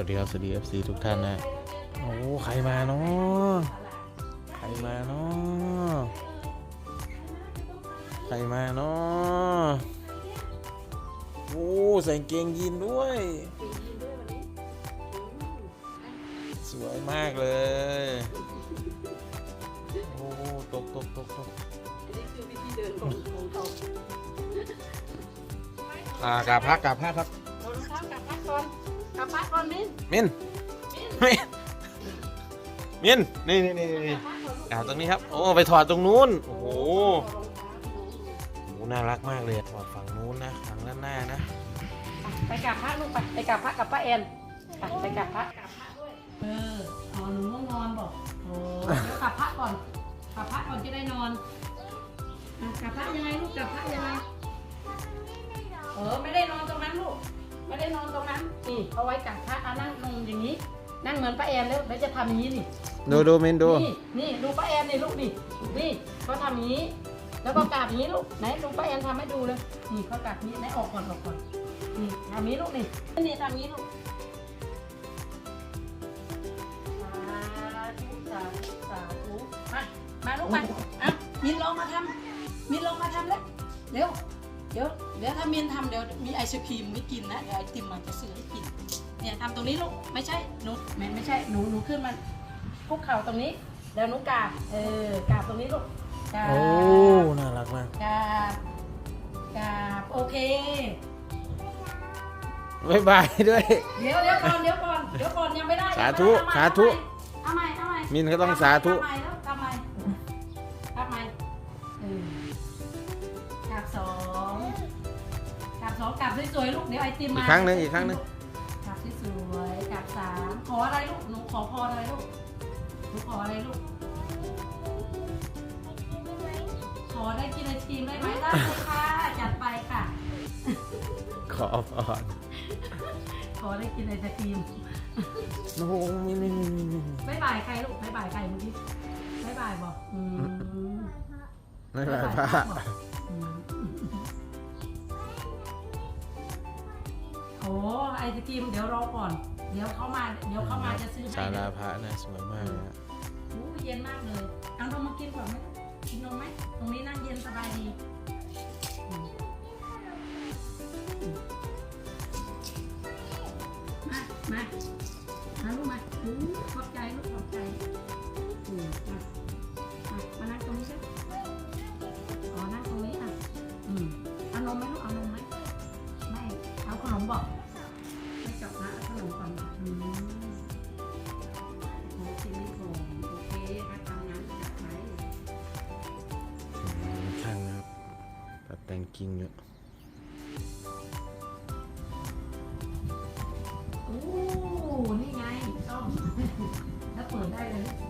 วัสดีครับสวัสดี FC ทุกท่านนะโอ้ใครมาเนาะใครมาเนาะใครมาเนาะโอ้ใส่กางเกงยีนด้วย สวยมากเลยโอ้ตกตกตกตกนี่คือวิธีเดินของของเขาอ่ากราบพระกราบพระครับเอารองเท้ากลับพักก่อน กลับพักก่อนมิ้นมินมิ้นมินมินนี่นี่นี่นี่กลับพักก่อนลูกอ่าตรงนี้ครับ โอ้ไปถอดตรงนู้น โอ้โหเอารองเท้าหนูโอ้น่ารักมากเลยถอดฝั่งนู้นนะฝั่งด้านหน้านะไปกลับพระลูกไปไปกลับพระกับป้าแอนไปไปกลับพระกลับพระด้วยเอออ๋อหนูง่วงนอนบอกโอ้เดี๋ยวกลับพระก่อนกลับพระก่อนจะได้นอนอะกลับพระยังไงลูกกลับพระยังไงเออไม่ได้นอนตรงนั้นลูกไม่ได้ นอนตรงนั้นนี่เอาไว้กลับพระอะนั่งลงอย่างนี้ นั่งเหมือนป้าแอนแล้วแล้วจะทำอย่างนี้นี่ดูดูมินดูนี่นี่ดูป้าแอนนี่ลูกนี่นี่เขาทำอย่างนี้ แล้วก็กราบอย่างนี้ลูกไหนดูป้าแอนทำให้ดูเลยนี่เขากราบอย่างนี้ไหนออกก่อนออกก่อนนี่ทำอย่างนี้ลูกนี่นี่ทำอย่างนี้ลูกสาธุสาธุสาธุมามาลูกมาอะมินลองมาทำมินลองมาทำเลยเร็ว เดี๋ยวเดี๋ยวถ้ามินทำเดี๋ยวมีไอศครีมไม่กินนะเดี๋ยวไอติมมันจะซื้อให้กินเนี่ยทำตรงนี้ลูกไม่ใช่หนูไม่ไม่ใช่หนูหนูขึ้นมาคุกเข่าตรงนี้ แล้วนุกกราบเออกราบตรงนี้ลูกกราบโอ้ น่ารักมากกราบกราบโอเคบ๊ายบายด้วย เดี๋ยวเดี๋ยวก่อนเดี๋ยวก่อนเดี๋ยวก่อนยังไม่ได้สาธุยังไม่ได้สาธุเอาใหม่เอาใหม่มินก็ต้องสาธุ ทำใหม่แล้วทำใหม่ทำใหม่เออ กราบสองกราบสองกราบสวยๆลูกเดี๋ยวไอติมอีมากครั้งหนึ่งอีกครั้งหนึ่งกราบสวยๆกราบสามขออะไรลูกหนูขอพรอะไรลูกหนูขออะไรลูกขอได้กินไอติมได้ไหมได้เลยค่ะจัดไปค่ะ ขอพรขอได้กินไอติมโอ้โหมินมินมินมินมินบ๊ายบายใครลูกบ๊ายบายใครเมื่อกี้บ๊ายบายบอกอืม บ๊ายบายพระบอกอืมโอ้ไอติมเดี๋ยวรอก่อน เดี๋ยวเขามาเดี๋ยวเขามาจะซื้อให้ศาลานะพระนะสวยมากเลยอะโอ้เย็นมากเลยเอานมมากินก่อนไหมกินนมไหมตรงนี้นั่งเย็นสบายดีอืมมามามาลูกมาอู้ขอบใจลูกขอบใจอืมมามามานั่งตรง ไม่จาะนะขนมก่อนอืมโอเคไม่โกงโอเคถ้าทำงานจัดไปอืมข้างนะครับตัดแต่งกิ่งเยอะโอ้ นี่ไงต้อมถ้าเปิดได้เลย